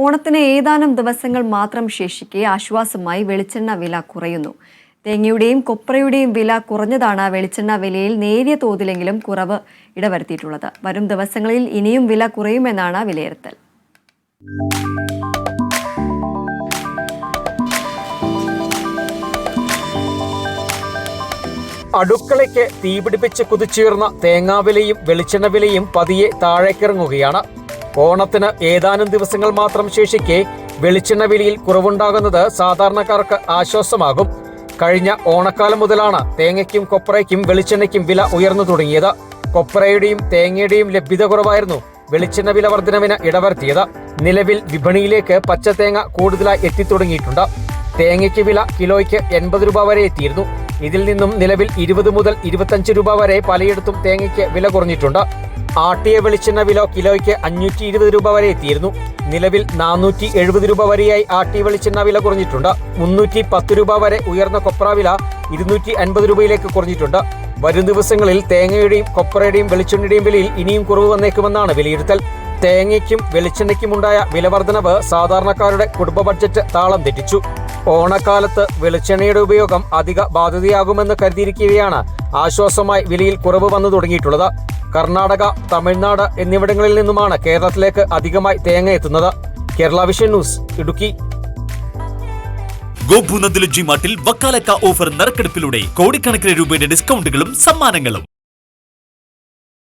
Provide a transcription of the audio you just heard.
ഓണത്തിന് ഏതാനും ദിവസങ്ങൾ മാത്രം ശേഷിക്കെ ആശ്വാസമായി വെളിച്ചെണ്ണ വില കുറയുന്നു. തേങ്ങയുടെയും കൊപ്രയുടെയും വില കുറഞ്ഞതാണ് വെളിച്ചെണ്ണ വിലയിൽ നേരിയ തോതിലെങ്കിലും കുറവ് ഇടവരുത്തിയിട്ടുള്ളത്. വരും ദിവസങ്ങളിൽ ഇനിയും വില കുറയുമെന്നാണ് വിലയിരുത്തൽ. അടുക്കളയ്ക്ക് തീപിടിപ്പിച്ച് കുതിച്ചുയർന്ന തേങ്ങാവിലയും വെളിച്ചെണ്ണ വിലയും പതിയെ താഴേക്കിറങ്ങുകയാണ്. ഓണത്തിന് ഏതാനും ദിവസങ്ങൾ മാത്രം ശേഷിക്കെ വെളിച്ചെണ്ണ വിലയിൽ കുറവുണ്ടാകുന്നത് സാധാരണക്കാർക്ക് ആശ്വാസമാകും. കഴിഞ്ഞ ഓണക്കാലം മുതലാണ് തേങ്ങയ്ക്കും കൊപ്രയ്ക്കും വെളിച്ചെണ്ണയ്ക്കും വില ഉയർന്നു തുടങ്ങിയത്. കൊപ്രയുടെയും തേങ്ങയുടെയും ലഭ്യത കുറവായിരുന്നു വെളിച്ചെണ്ണ വില വർധനവിന് ഇടവരുത്തിയത്. നിലവിൽ വിപണിയിലേക്ക് പച്ചതേങ്ങ കൂടുതലായി എത്തിത്തുടങ്ങിയിട്ടുണ്ട്. തേങ്ങയ്ക്ക് വില കിലോയ്ക്ക് എൺപത് രൂപ വരെ എത്തിയിരുന്നു. ഇതിൽ നിന്നും നിലവിൽ ഇരുപത് മുതൽ ഇരുപത്തഞ്ച് രൂപ വരെ പലയിടത്തും തേങ്ങയ്ക്ക് വില കുറഞ്ഞിട്ടുണ്ട്. ആട്ടിയ വെളിച്ചെണ്ണ വില കിലോയ്ക്ക് അഞ്ഞൂറ്റി ഇരുപത് രൂപ വരെ എത്തിയിരുന്നു. നിലവിൽ നാനൂറ്റി എഴുപത് രൂപ വരെയായി ആട്ടിയ വെളിച്ചെണ്ണ വില കുറഞ്ഞിട്ടുണ്ട്. മുന്നൂറ്റി പത്ത് രൂപ വരെ ഉയർന്ന കൊപ്ര വില ഇരുന്നൂറ്റി അൻപത് രൂപയിലേക്ക് കുറഞ്ഞിട്ടുണ്ട്. വരും ദിവസങ്ങളിൽ തേങ്ങയുടെയും കൊപ്രയുടെയും വെളിച്ചെണ്ണയുടെയും വിലയിൽ ഇനിയും കുറവ് വന്നേക്കുമെന്നാണ് വിലയിരുത്തൽ. തേങ്ങയ്ക്കും വെളിച്ചെണ്ണയ്ക്കും ഉണ്ടായ വിലവർദ്ധനവ് സാധാരണക്കാരുടെ കുടുംബ ബഡ്ജറ്റ് താളം തെറ്റിച്ചു. ഓണക്കാലത്ത് വെളിച്ചെണ്ണയുടെ ഉപയോഗം അധിക ബാധ്യതയാകുമെന്ന് കരുതിയിരിക്കുകയാണ് ആശ്വാസമായി വിലയിൽ കുറവ് വന്നു തുടങ്ങിയിട്ടുള്ളത്. കർണാടക തമിഴ്നാട് എന്നിവിടങ്ങളിൽ നിന്നുമാണ് കേരളത്തിലേക്ക് അധികമായി തേങ്ങ എത്തുന്നത്. Kerala vision news Idukki. ഗോപുനന്ദിലെ മാട്ടിൽ വക്കാലക്ക ഓഫർ നറുക്കെടുപ്പിലൂടെ കോടിക്കണക്കിന് രൂപയുടെ ഡിസ്കൗണ്ടുകളും സമ്മാനങ്ങളും.